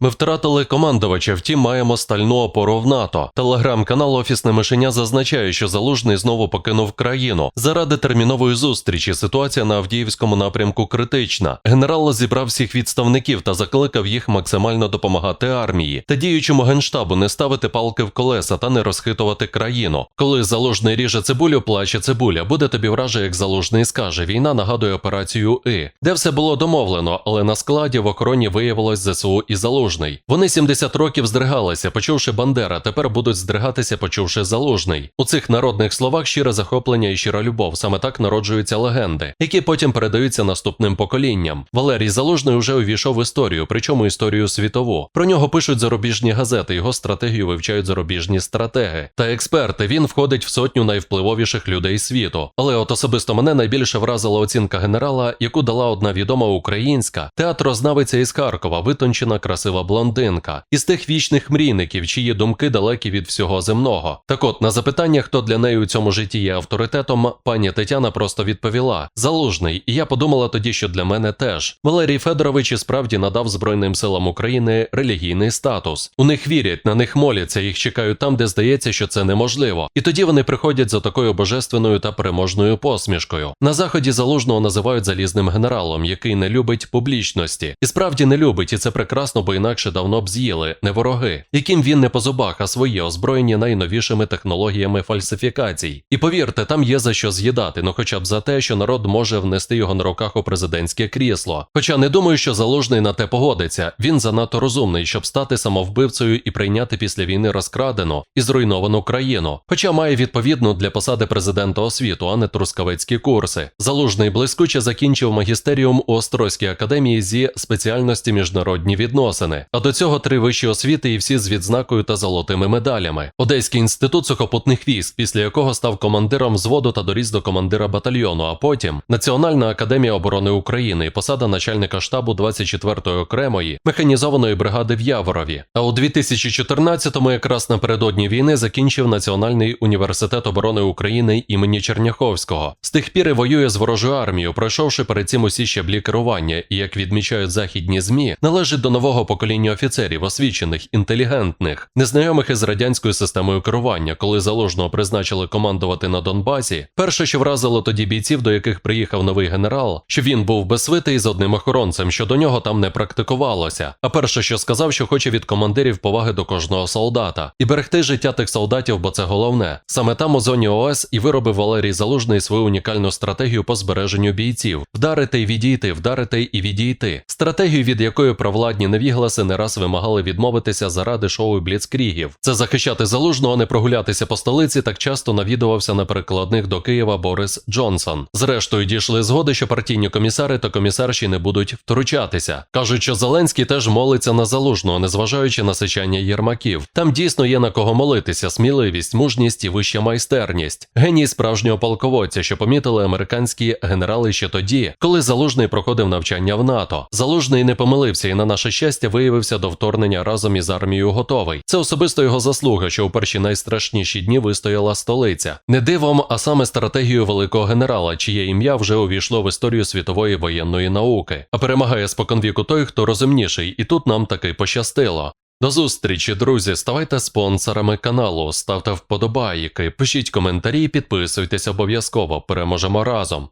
Ми втратили командувача, втім маємо стальну опору в НАТО. Телеграм-канал Офісне мишеня зазначає, що залужний знову покинув країну. Заради термінової зустрічі ситуація на Авдіївському напрямку критична. Генерал зібрав всіх відставників та закликав їх максимально допомагати армії та діючому генштабу не ставити палки в колеса та не розхитувати країну. Коли залужний ріже цибулю, плаче цибуля. Буде тобі враже, як залужний скаже. Війна нагадує операцію І, де все було домовлено, але на складі в охороні виявилось ЗСУ і залужний. Вони 70 років здригалися, почувши Бандера. Тепер будуть здригатися, почувши залужний. У цих народних словах щире захоплення і щира любов. Саме так народжуються легенди, які потім передаються наступним поколінням. Валерій Залужний уже увійшов в історію, причому історію світову. Про нього пишуть зарубіжні газети, його стратегію вивчають зарубіжні стратеги та експерти. Він входить в сотню найвпливовіших людей світу. Але от особисто мене найбільше вразила оцінка генерала, яку дала одна відома українська театрознавиця із Харкова, витончена красива блондинка, із тих вічних мрійників, чиї думки далекі від всього земного. Так от на запитання, хто для неї у цьому житті є авторитетом, пані Тетяна просто відповіла: залужний. І я подумала тоді, що для мене теж Валерій Федорович і справді надав Збройним силам України релігійний статус. У них вірять, на них моляться, їх чекають там, де здається, що це неможливо. І тоді вони приходять за такою божественною та переможною посмішкою. На заході залужного називають залізним генералом, який не любить публічності, і справді не любить, і це прекрасно, бо інакше давно б з'їли, не вороги, яким він не по зубах, а свої озброєні найновішими технологіями фальсифікацій. І повірте, там є за що з'їдати, ну хоча б за те, що народ може внести його на руках у президентське крісло. Хоча не думаю, що залужний на те погодиться. Він занадто розумний, щоб стати самовбивцею і прийняти після війни розкрадену і зруйновану країну. Хоча має відповідну для посади президента освіту, а не трускавецькі курси. Залужний блискуче закінчив магістеріум у Острозькій академії зі спеціальності міжнародні відносини. А до цього три вищі освіти і всі з відзнакою та золотими медалями. Одеський інститут сухопутних військ, після якого став командиром взводу та доріс до командира батальйону. А потім Національна академія оборони України посада начальника штабу 24-ї окремої механізованої бригади в Яворові. А у 2014-му, якраз напередодні війни, закінчив Національний університет оборони України імені Черняховського. З тих пір і воює з ворожою армією, пройшовши перед цим усі щаблі керування, і як відмічають західні змі, належить до нового покоління офіцерів, освічених, інтелігентних, незнайомих із радянською системою керування, коли залужного призначили командувати на Донбасі. Перше, що вразило тоді бійців, до яких приїхав новий генерал, що він був безсвитий з одним охоронцем, що до нього там не практикувалося. А перше, що сказав, що хоче від командирів поваги до кожного солдата і берегти життя тих солдатів, бо це головне. Саме там у зоні ОС і виробив Валерій Залужний свою унікальну стратегію по збереженню бійців: вдарити і відійти, вдарити і відійти. Стратегію, від якої провладні невігласи не раз вимагали відмовитися заради шоу Бліцкрігів. Це захищати залужного, а не прогулятися по столиці. Так часто навідувався на перекладних до Києва Борис Джонсон. Зрештою, дійшли згоди, що партійні комісари та комісарші не будуть втручатися. кажуть, що Зеленський теж молиться на залужного, незважаючи на сичання єрмаків. Там дійсно є на кого молитися: сміливість, мужність і вища майстерність. Геній справжнього полководця, що помітили американські генерали ще тоді, коли залужний проходив навчання в НАТО. Залужний не помилився і на наше щастя виявився до вторгнення разом із армією готовий. Це особисто його заслуга, що у перші найстрашніші дні вистояла столиця. Не дивом, а саме стратегію великого генерала, чиє ім'я вже увійшло в історію світової воєнної науки. А перемагає споконвіку той, хто розумніший, і тут нам таки пощастило. До зустрічі, друзі. Ставайте спонсорами каналу, ставте вподобайки, пишіть коментарі, підписуйтесь обов'язково. Переможемо разом.